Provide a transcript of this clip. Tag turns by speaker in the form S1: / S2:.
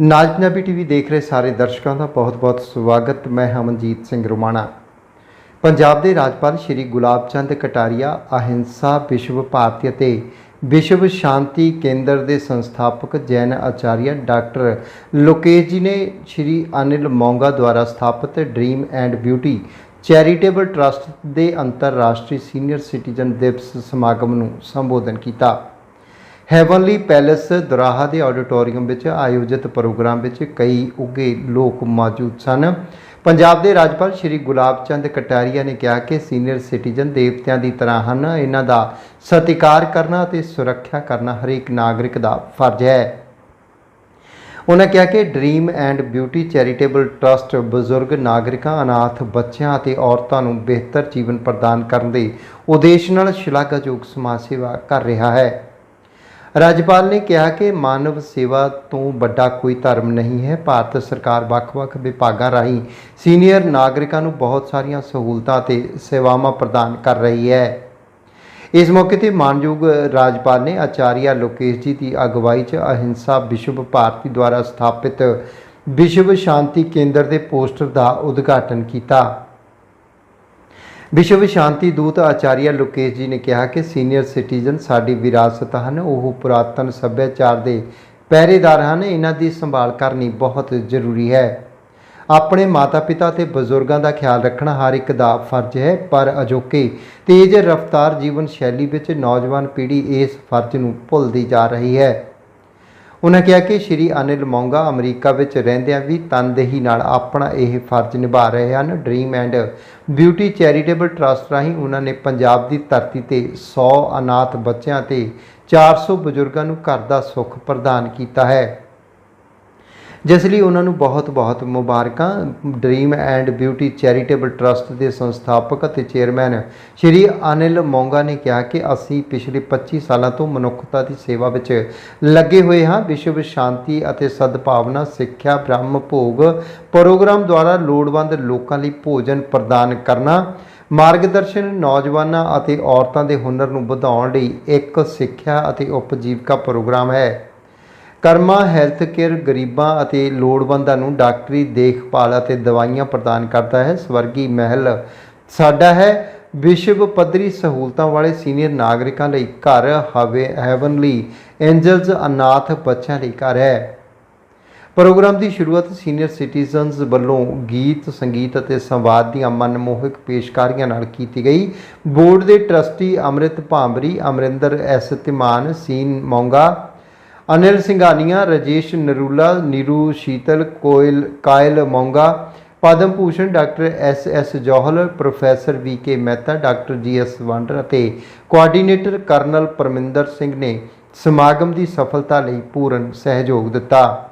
S1: ਨਾਜ Punjabi TV ਦੇਖ ਰਹੇ ਸਾਰੇ ਦਰਸ਼ਕਾਂ ਦਾ ਬਹੁਤ-ਬਹੁਤ ਸਵਾਗਤ। ਮੈਂ ਹਮਨਜੀਤ ਸਿੰਘ ਰੋਮਾਣਾ। ਪੰਜਾਬ ਦੇ ਰਾਜਪਾਲ ਸ਼੍ਰੀ ਗੁਲਾਬ ਚੰਦ ਕਟਾਰੀਆ, ਅਹਿੰਸਾ ਵਿਸ਼ਵ ਭਾਰਤੀ ਅਤੇ ਵਿਸ਼ਵ ਸ਼ਾਂਤੀ ਕੇਂਦਰ ਦੇ ਸੰਸਥਾਪਕ ਜੈਨ ਆਚਾਰੀਆ ਡਾਕਟਰ ਲੋਕੇਸ਼ ਜੀ ਨੇ ਸ਼੍ਰੀ ਅਨਿਲ ਮੋਂਗਾ ਦੁਆਰਾ ਸਥਾਪਿਤ dream and beauty charitable trust ਦੇ ਅੰਤਰਰਾਸ਼ਟਰੀ ਸੀਨੀਅਰ ਸਿਟੀਜ਼ਨ ਦਿਵਸ ਸਮਾਗਮ ਨੂੰ ਸੰਬੋਧਨ ਕੀਤਾ। ਹੈਵਨਲੀ ਪੈਲੇਸ ਦੁਰਾਹਾ ਦੇ ਆਡੀਟੋਰੀਅਮ ਵਿੱਚ ਆਯੋਜਿਤ ਪ੍ਰੋਗਰਾਮ ਵਿੱਚ ਕਈ ਉੱਘੇ ਲੋਕ ਮੌਜੂਦ ਸਨ। ਪੰਜਾਬ ਦੇ ਰਾਜਪਾਲ ਸ਼੍ਰੀ ਗੁਲਾਬ ਚੰਦ ਕਟਾਰੀਆ ਨੇ ਕਿਹਾ ਕਿ ਸੀਨੀਅਰ ਸਿਟੀਜ਼ਨ ਦੇਵਤਿਆਂ ਦੀ ਤਰ੍ਹਾਂ ਹਨ। ਇਹਨਾਂ ਦਾ ਸਤਿਕਾਰ ਕਰਨਾ ਅਤੇ ਸੁਰੱਖਿਆ ਕਰਨਾ ਹਰੇਕ ਨਾਗਰਿਕ ਦਾ ਫਰਜ਼ ਹੈ। ਉਹਨਾਂ ਕਿਹਾ ਕਿ dream and beauty charitable trust ਬਜ਼ੁਰਗ ਨਾਗਰਿਕਾਂ, ਅਨਾਥ ਬੱਚਿਆਂ ਅਤੇ ਔਰਤਾਂ ਨੂੰ ਬਿਹਤਰ ਜੀਵਨ ਪ੍ਰਦਾਨ ਕਰਨ ਦੇ ਉਦੇਸ਼ ਨਾਲ ਸ਼ਲਾਘਾਯੋਗ ਸਮਾਜ ਸੇਵਾ ਕਰ ਰਿਹਾ ਹੈ। ਰਾਜਪਾਲ ਨੇ ਕਿਹਾ ਕਿ ਮਾਨਵ ਸੇਵਾ ਤੋਂ ਵੱਡਾ ਕੋਈ ਧਰਮ ਨਹੀਂ ਹੈ। ਭਾਰਤ ਸਰਕਾਰ ਵੱਖ-ਵੱਖ ਵਿਭਾਗਾਂ ਰਾਹੀਂ ਸੀਨੀਅਰ ਨਾਗਰਿਕਾਂ ਨੂੰ ਬਹੁਤ ਸਾਰੀਆਂ ਸਹੂਲਤਾਂ ਤੇ ਸੇਵਾਵਾਂ ਪ੍ਰਦਾਨ ਕਰ ਰਹੀ ਹੈ। ਇਸ ਮੌਕੇ ਤੇ ਮਾਨਯੋਗ ਰਾਜਪਾਲ ਨੇ ਆਚਾਰੀਆ ਲੋਕੇਸ਼ ਜੀ ਦੀ ਅਗਵਾਈ 'ਚ ਅਹਿੰਸਾ ਵਿਸ਼ਵ ਭਾਰਤੀ ਦੁਆਰਾ ਸਥਾਪਿਤ ਵਿਸ਼ਵ ਸ਼ਾਂਤੀ ਕੇਂਦਰ ਦੇ ਪੋਸਟਰ ਦਾ ਉਦਘਾਟਨ ਕੀਤਾ। ਵਿਸ਼ਵ ਸ਼ਾਂਤੀ ਦੂਤ ਆਚਾਰੀਆ ਲੋਕੇਸ਼ ਜੀ ਨੇ ਕਿਹਾ ਕਿ ਸੀਨੀਅਰ ਸਿਟੀਜ਼ਨ ਸਾਡੀ ਵਿਰਾਸਤ ਹਨ, ਉਹ ਪੁਰਾਤਨ ਸੱਭਿਆਚਾਰ ਦੇ ਪਹਿਰੇਦਾਰ ਹਨ, ਇਹਨਾਂ ਦੀ ਸੰਭਾਲ ਕਰਨੀ ਬਹੁਤ ਜ਼ਰੂਰੀ ਹੈ। ਆਪਣੇ ਮਾਤਾ-ਪਿਤਾ ਤੇ ਬਜ਼ੁਰਗਾਂ ਦਾ ਖਿਆਲ ਰੱਖਣਾ ਹਰ ਇੱਕ ਦਾ ਫਰਜ਼ ਹੈ, ਪਰ ਅਜੋਕੇ ਤੇਜ਼ ਰਫ਼ਤਾਰ ਜੀਵਨ ਸ਼ੈਲੀ ਵਿੱਚ ਨੌਜਵਾਨ ਪੀੜ੍ਹੀ ਇਸ ਫਰਜ਼ ਨੂੰ ਭੁੱਲਦੀ ਜਾ ਰਹੀ ਹੈ। ਉਹਨਾਂ ਕਿਹਾ ਕਿ ਸ਼੍ਰੀ ਅਨਿਲ ਮੋਂਗਾ ਅਮਰੀਕਾ ਵਿੱਚ ਰਹਿੰਦਿਆਂ ਵੀ ਤਨਦੇਹੀ ਨਾਲ ਆਪਣਾ ਇਹ ਫਰਜ਼ ਨਿਭਾ ਰਹੇ ਹਨ। Dream and beauty charitable trust ਰਾਹੀਂ ਉਹਨਾਂ ਨੇ ਪੰਜਾਬ ਦੀ ਧਰਤੀ ਤੇ 100 ਅਨਾਥ ਬੱਚਿਆਂ ਤੇ 400 ਬਜ਼ੁਰਗਾਂ ਨੂੰ ਘਰ ਦਾ ਸੁੱਖ ਪ੍ਰਦਾਨ ਕੀਤਾ ਹੈ। ਜਿਸ ਲਈ ਉਹਨਾਂ ਨੂੰ ਬਹੁਤ-ਬਹੁਤ ਮੁਬਾਰਕਾਂ। Dream and beauty charitable trust ਦੇ ਸੰਸਥਾਪਕ ਅਤੇ ਚੇਅਰਮੈਨ ਸ਼੍ਰੀ ਅਨਿਲ ਮੋਂਗਾ ਨੇ ਕਿਹਾ ਕਿ ਅਸੀਂ ਪਿਛਲੇ 25 ਸਾਲਾਂ ਤੋਂ ਮਨੁੱਖਤਾ ਦੀ ਸੇਵਾ ਵਿੱਚ ਲੱਗੇ ਹੋਏ ਹਾਂ। ਵਿਸ਼ਵ ਸ਼ਾਂਤੀ ਅਤੇ ਸਦਭਾਵਨਾ ਸਿੱਖਿਆ ਬ੍ਰਹਮ ਭੋਗ ਪ੍ਰੋਗਰਾਮ ਦੁਆਰਾ ਲੋੜਵੰਦ ਲੋਕਾਂ ਲਈ ਭੋਜਨ ਪ੍ਰਦਾਨ ਕਰਨਾ, ਮਾਰਗਦਰਸ਼ਨ ਨੌਜਵਾਨਾਂ ਅਤੇ ਔਰਤਾਂ ਦੇ ਹੁਨਰ ਨੂੰ ਵਧਾਉਣ ਲਈ ਇੱਕ ਸਿੱਖਿਆ ਅਤੇ ਉਪਜੀਵਕਾ ਪ੍ਰੋਗਰਾਮ ਹੈ। ਕਰਮਾ ਹੈਲਥ ਕੇਅਰ ਗਰੀਬਾਂ ਅਤੇ ਲੋੜਵੰਦਾਂ ਨੂੰ ਡਾਕਟਰੀ ਦੇਖਭਾਲ ਅਤੇ ਦਵਾਈਆਂ ਪ੍ਰਦਾਨ ਕਰਦਾ ਹੈ। ਸਵਰਗੀ ਮਹਿਲ ਸਾਡਾ ਹੈ। ਵਿਸ਼ਵ ਪੱਧਰੀ ਸਹੂਲਤਾਂ ਵਾਲੇ ਸੀਨੀਅਰ ਨਾਗਰਿਕਾਂ ਲਈ ਘਰ ਹਵੇ ਹੈਵਨਲੀ ਐਂਜਲਸ ਅਨਾਥ ਬੱਚਿਆਂ ਲਈ ਘਰ ਹੈ। ਪ੍ਰੋਗਰਾਮ ਦੀ ਸ਼ੁਰੂਆਤ ਸੀਨੀਅਰ ਸਿਟੀਜ਼ਨਸ ਵੱਲੋਂ ਗੀਤ, ਸੰਗੀਤ ਅਤੇ ਸੰਵਾਦ ਦੀਆਂ ਮਨਮੋਹਕ ਪੇਸ਼ਕਾਰੀਆਂ ਨਾਲ ਕੀਤੀ ਗਈ। ਬੋਰਡ ਦੇ trustee Amrit Bhambri, Amarinder S Dhiman Sean Monga Anil Singhania, Rajesh Narula, Neeru Sheetal, Koel, Kyle Monga, Padma Bhushan doctor S S Johal, professor V K Mehta, doctor G S Wander ਅਤੇ coordinator colonel Parminder Singh ਨੇ ਸਮਾਗਮ ਦੀ ਸਫਲਤਾ ਲਈ ਪੂਰਨ ਸਹਿਯੋਗ ਦਿੱਤਾ।